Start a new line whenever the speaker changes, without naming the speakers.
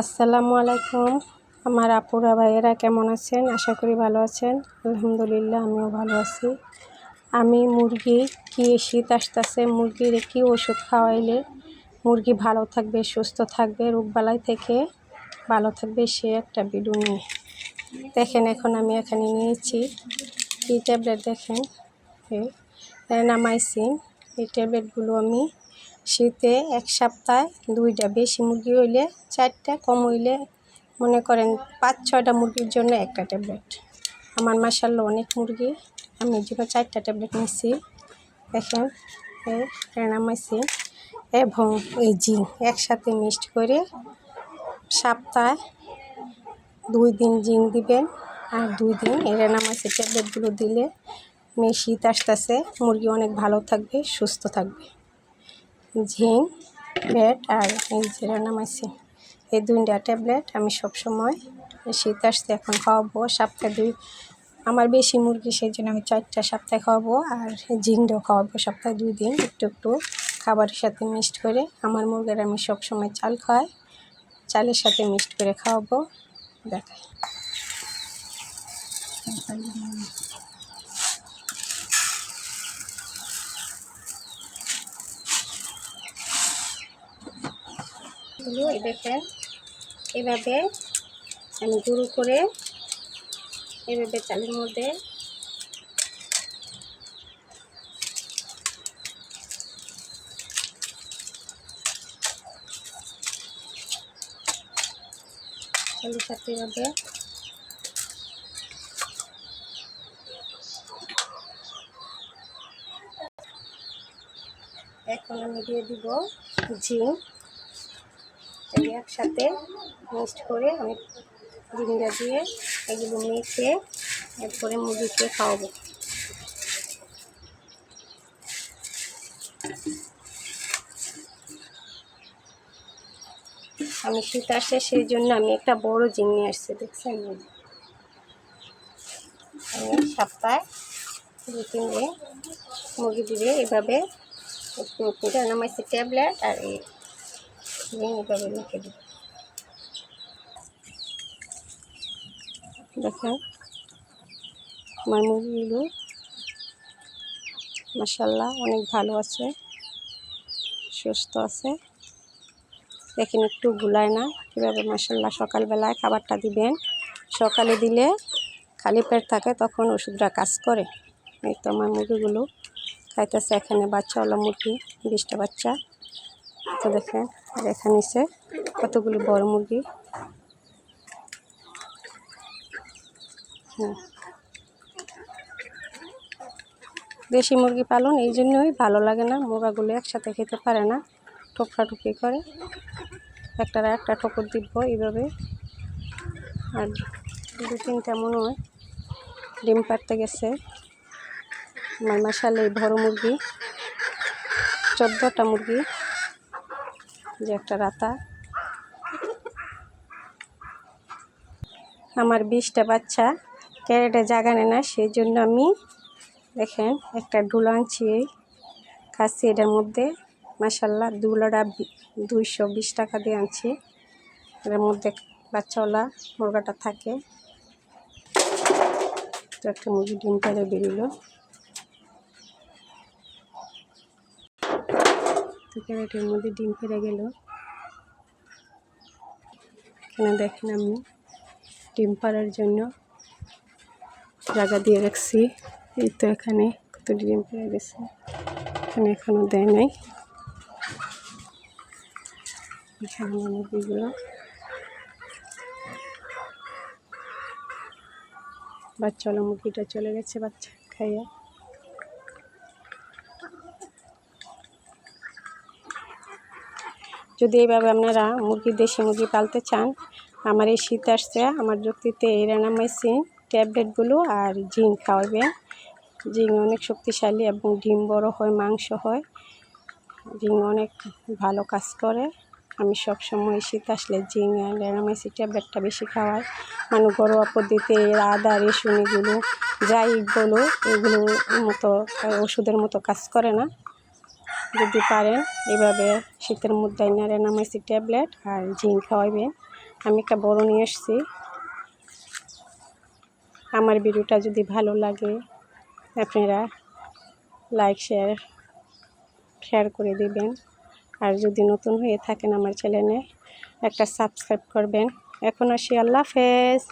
আসসালামু আলাইকুম। আমার আপুরা ভাইয়েরা কেমন আছেন? আশা করি ভালো আছেন। আলহামদুলিল্লাহ, আমিও ভালো আছি। আমি মুরগি কি শীত আসতেছে, মুরগির কি ওষুধ খাওয়াইলে মুরগি ভালো থাকবে, সুস্থ থাকবে? রোগবালাই থেকে ভালো থাকবে, সে একটা ভিডিও নিয়ে। দেখেন, এখন আমি এখানে নিয়েছি। কি ট্যাবলেট দেখেন এই নামাইসিন। এই ট্যাবলেটগুলো আমি শীতে এক সপ্তাহে দুইটা বেশি মুরগি হইলে চারটা, কম হইলে মনে করেন পাঁচ, ছয়টা মুরগির জন্য একটা ট্যাবলেট। আমার মাসাল্লা অনেক মুরগি, আমি জন্য চারটা ট্যাবলেট নিচ্ছি দেখেন, এই নামাইছি এবং এই জিঙ্ক একসাথে মিক্সড করে সপ্তাহে দুই দিন জিঙ্ক দিবেন আর দুই দিন এরা নামাইছে ট্যাবলেটগুলো দিলে, মেয়ে শীত আসতেছে, মুরগি অনেক ভালো থাকবে, সুস্থ থাকবে। ঝিং ব্যাট আর এই জিরা নামাইছি এই দুইটা ট্যাবলেট আমি সবসময় শীত আসতে এখন খাওয়াবো। সপ্তাহে দুই, আমার বেশি মুরগি সেই জন্য আমি চারটা সপ্তাহে খাওয়াবো আর জিংটাও খাওয়াবো সপ্তাহে দুই দিন একটু একটু খাবারের সাথে মিক্সড করে। আমার মুরগির আমি সবসময় চাল খাওয়াই চালের সাথে মিক্সড করে খাওয়াবো। দেখাই। গুলো এই দেখেন। এভাবে আমি গুঁড়ো করে এভাবে চালের মধ্যে চালের সাথে এভাবে এখন আমি দিয়ে দিব ঝিঙ্ক এই একসাথে মিক্সড করে আমি জিঙ্গা দিয়ে এগুলো মেখে এরপরে মুরগিকে খাওয়াবো। আমি শীত আসে সেই জন্য আমি একটা বড় জিং নিয়ে আসছি, দেখছেন? আমি সপ্তাহে দু, তিন মুরগি দিবে এভাবে নামাইছি ট্যাবলেট আর এই এইভাবে মেখে দিই দেখেন আমার মুরগিগুলো মাসাল্লাহ অনেক ভালো আছে। সুস্থ আছে। দেখেন, একটু গুলায় না। কীভাবে মাসাল্লাহ সকালবেলায় খাবারটা দিবেন? সকালে দিলে খালি পেট থাকে, তখন ওষুধরা কাজ করে। এই তো আমার মুরগিগুলো খাইতেছে এখানে বাচ্চাওয়ালা মুরগি, বিশটা বাচ্চা। তো দেখেন আর এখানে নিচে কতগুলি বড় মুরগি। হ্যাঁ। দেশি মুরগি পালন এই জন্যই ভালো লাগে না মুরগাগুলো একসাথে খেতে পারে না, টুকরি করে। একটারা একটা ঠোকর দিব এইভাবে। আর দু তিনটা মনে হয় ডিম পাড়তে গেছে। আমার এই বড় মুরগি, চোদ্দোটা মুরগি। যে একটা রাতা। আমার বিশটা বাচ্চা ক্যারেটে জায়গা নেয় না সেই জন্য আমি দেখেন একটা ডুলো আনছি খাচ্ছি এটার মধ্যে। মাসাল্লাহ দুলোটা দুইশো বিশ টাকা দিয়ে আনছি। এটার মধ্যে বাচ্চাওয়ালা মুরগাটা থাকে। তো একটা মুরগি ডিম পেড়ে তো ক্যারেটের মধ্যে ডিম পেড়ে গেল। এখানে দেখেন আমি ডিম পাড়ার জন্য জায়গা দিয়ে রাখছি। এই তো এখানে কত ডিম পেয়ে গেছে। এখানে এখনও দেয় নাই। এখানে মুরগিগুলো মুরগিটা চলে গেছে বাচ্চা খাইয়া। যদি এইভাবে আপনারা মুরগি, দেশি মুরগি পালতে চান, আমার এই শীত আসছে, আমার যুক্তিতে এই রানামাইসিন ট্যাবলেটগুলো আর জিঙ্ক খাওয়াবেন। জিঙ্ক অনেক শক্তিশালী এবং ডিম বড় হয়, মাংস হয়। জিঙ্ক অনেক ভালো কাজ করে। আমি সব সময় শীত আসলে জিঙ্ক আর রেনামাইসি ট্যাবলেটটা বেশি খাওয়াই। মানে ঘরোয়া পদ্ধতিতে আদা, রেসুন এগুলো, যাই বলো এগুলো মতো, ওষুধের মতো কাজ করে না। যদি পারেন, এভাবে শীতের মধ্যে নাড়ে নামাইছি ট্যাবলেট আর জিঙ্ক খাওয়াইবেন। আমি একটা বড় নিয়ে এসছি আমার ভিডিওটা যদি ভালো লাগে, আপনারা লাইক, শেয়ার শেয়ার করে দিবেন। আর যদি নতুন হয়ে থাকেন আমার চ্যানেলে, একটা সাবস্ক্রাইব করবেন। এখন আসি, আল্লাহ হাফেজ।